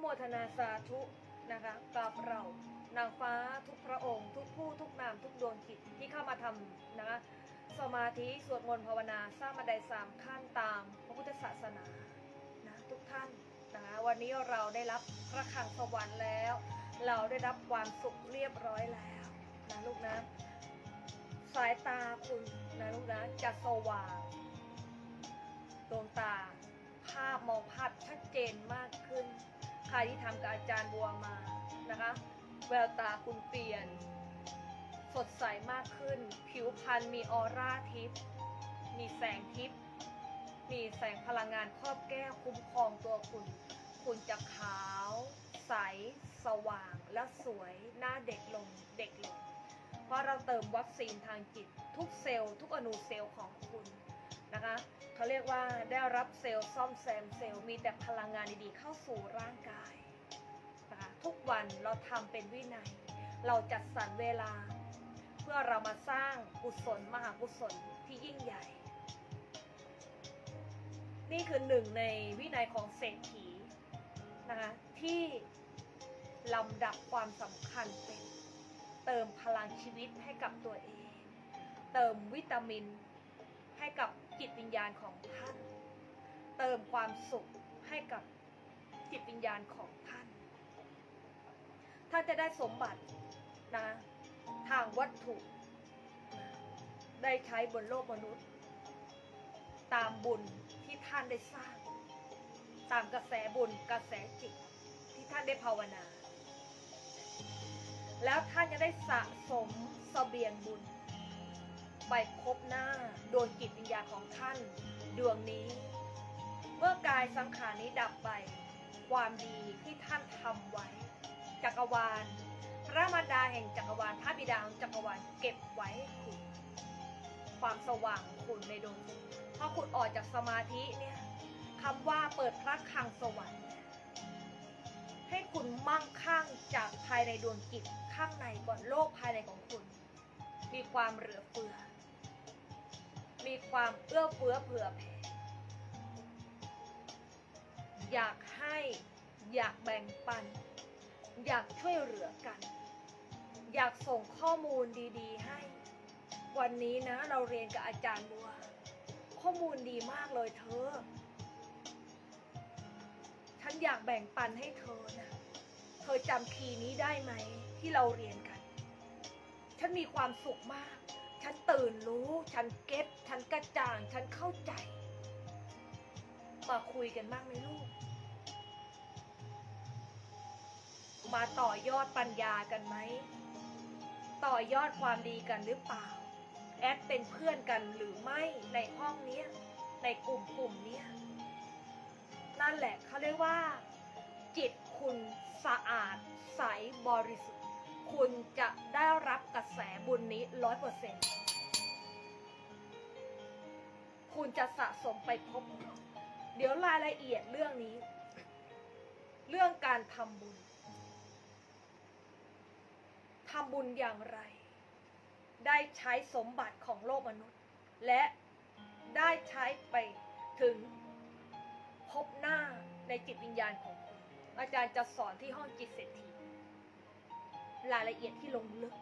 โมทนาสาธุนะคะกับเรานางฟ้าทุกพระองค์ ทุกผู้ทุกนามทุกดวงจิตที่เข้ามาทำนะคะสมาธิสวดมนต์ภาวนาสร้างบันไดสามขั้นตามพระพุทธศาสนานะทุกท่านนะคะวันนี้เราได้รับพระขังสวรรค์แล้ว เราได้รับความสุขเรียบร้อยแล้วนะลูกนะสายตาคุณนะลูกนะจะสว่างดวงตาภาพมองภาพชัดเจนมาก ใครที่ทำกับอาจารย์บัวมานะคะ แววตาคุณเปลี่ยน สดใสมากขึ้น ผิวพรรณมีออร่าทิพย์มีแสงทิพย์มีแสงพลังงานครอบแก้วคุ้มครองตัวคุณ คุณจะขาว ใส สว่าง และสวยหน้าเด็กลงเด็กลง เพราะเราเติมวัคซีนทางจิต ทุกเซลล์ทุกอนูเซลล์ของคุณ นะคะเขาเรียกว่าได้รับเซลล์ซ่อมแซมเซลล์มีแต่พลังงานดีๆเข้าสู่ร่างกายนะคะทุกวันเราทำเป็นวินัย เราจัดสรรเวลา เพื่อเรามาสร้างกุศลมหากุศลที่ยิ่งใหญ่ นี่คือหนึ่งในวินัยของเศรษฐีนะคะที่ลำดับความสำคัญเป็น เติมพลังชีวิตให้กับตัวเอง เติมวิตามิน ให้กับจิตวิญญาณของท่าน เติมความสุขให้กับจิตวิญญาณของท่าน ท่านจะได้สมบัตินะทางวัตถุ ได้ใช้บนโลกมนุษย์ ตามบุญที่ท่านได้สร้าง ตามกระแสบุญกระแสจิตที่ท่านได้ภาวนา แล้วท่านจะได้สะสมเสบียงบุญ ไปครบหน้าดวงจิตวิญญาณของท่าน ดวงนี้ เมื่อกายสังขารนี้ดับไป ความดีที่ท่านทำไว้ จักรวาล พระมารดาแห่งจักรวาลพระบิดาของจักรวาลเก็บไว้ให้คุณ ความสว่างของคุณในดวงจิตพอคุณออกจากสมาธิเนี่ยคำว่าเปิดพระคลังสวรรค์ ให้คุณมั่งคั่งจากภายในดวงจิตข้างในก่อนโลกภายในของคุณ มีความเหลือเฟือ มีความเอื้อเฟื้อเผื่อแผ่อยากให้อยากแบ่งปัน อยากช่วยเหลือกัน อยากส่งข้อมูลดีๆ ให้ วันนี้นะเราเรียนกับอาจารย์บัว ข้อมูลดีมากเลยเธอ ฉันอยากแบ่งปันให้เธอนะ เธอจำคีย์นี้ได้ไหมที่เราเรียนกัน ฉันมีความสุขมาก ฉันตื่นรู้ ฉันเก็ตฉันกระจ่าง ฉันเข้าใจ มาคุยกันบ้างไหมลูก มาต่อยอดปัญญากันไหม ต่อยอดความดีกันหรือเปล่า แอดเป็นเพื่อนกันหรือไม่ในห้องเนี้ยในกลุ่มกลุ่มเนี้ยนั่นแหละเขาเรียกว่า จิตคุณสะอาดใสบริสุทธิ์ คุณจะได้รับกระแสบุญนี้ร้อยเปอร์เซ็นต์คุณจะสะสมไปพบ เดี๋ยวรายละเอียดเรื่องนี้ เรื่องการทำบุญทำบุญอย่างไร ได้ใช้สมบัติของโลกมนุษย์ และได้ใช้ไปถึงพบหน้าในจิตวิญญาณของคุณ อาจารย์จะสอนที่ห้องจิตเศรษฐี รายละเอียดที่ลงลึก